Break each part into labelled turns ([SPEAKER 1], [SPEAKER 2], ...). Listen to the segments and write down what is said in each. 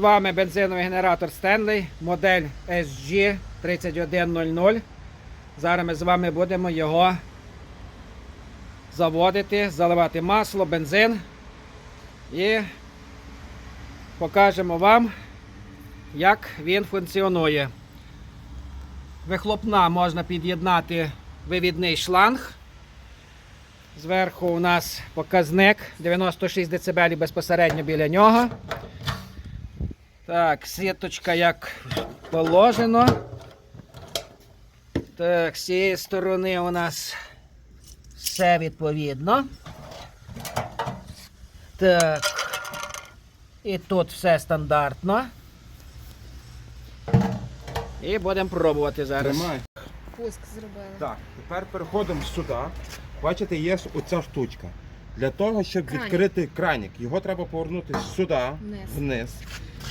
[SPEAKER 1] З вами бензиновий генератор Stanley, модель SG 3100. Зараз ми з вами будемо його заводити, заливати масло, бензин і покажемо вам, як він функціонує. Вихлопна можна під'єднати вивідний шланг. Зверху у нас показник 96 дБ безпосередньо біля нього. Так, сіточка як положено. Так, з цієї сторони у нас все відповідно. Так. І тут все стандартно. І будемо пробувати зараз.
[SPEAKER 2] Тримай.
[SPEAKER 3] Пуск зробили.
[SPEAKER 2] Так, тепер переходимо сюди. Бачите, є оця штучка. Для того, щоб відкрити кранік, його треба повернути сюди,
[SPEAKER 3] Вниз.
[SPEAKER 2] вниз.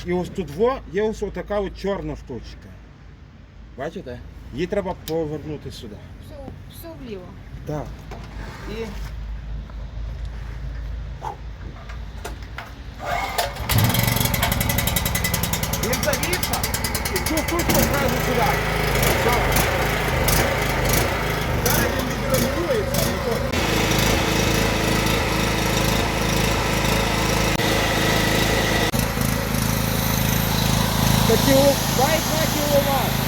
[SPEAKER 2] І ось тут во є ось така от чорна штучка. Бачите? Її треба повернути сюди.
[SPEAKER 3] Все, все вліво.
[SPEAKER 2] Так. І. Він завівся. І цю штучку одразу сюди. Все. Зараз він відрегулюється. ну то- Такі у- 2,2 кіловат.